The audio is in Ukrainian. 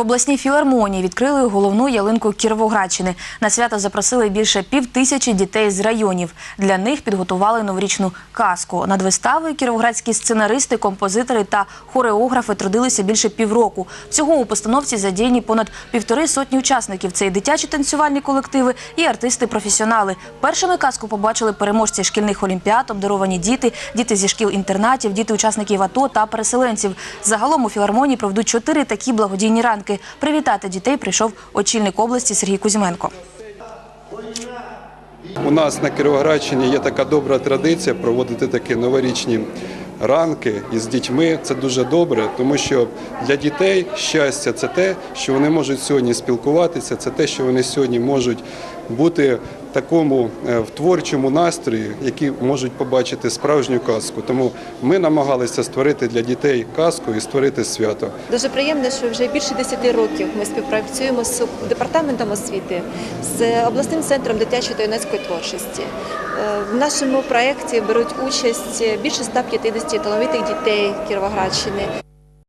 Обласній філармонії відкрили головну ялинку Кіровоградщини. На свято запросили більше пів тисячі дітей з районів. Для них підготували новорічну казку. Над виставою кіровоградські сценаристи, композитори та хореографи трудилися більше півроку. Всього у постановці задіяні понад півтори сотні учасників. Це і дитячі танцювальні колективи, і артисти-професіонали. Першими казку побачили переможці шкільних олімпіад, обдаровані діти, діти зі шкіл-інтернатів, діти учасників АТО та переселенців. Загалом у філармонії проведуть чотири такі благодійні ранки. Привітати дітей прийшов очільник області Сергій Кузьменко. У нас на Кіровоградщині є така добра традиція проводити такі новорічні ранки із дітьми. Це дуже добре, тому що для дітей щастя це те, що вони можуть сьогодні спілкуватися, це те, що вони сьогодні можуть бути такому е, в творчому настрої, які можуть побачити справжню казку. Тому ми намагалися створити для дітей казку і створити свято. Дуже приємно, що вже більше 10 років ми співпрацюємо з департаментом освіти, з обласним центром дитячої та юнацької творчості. Е, В нашому проєкті беруть участь більше 150 талановитих дітей Кіровоградщини.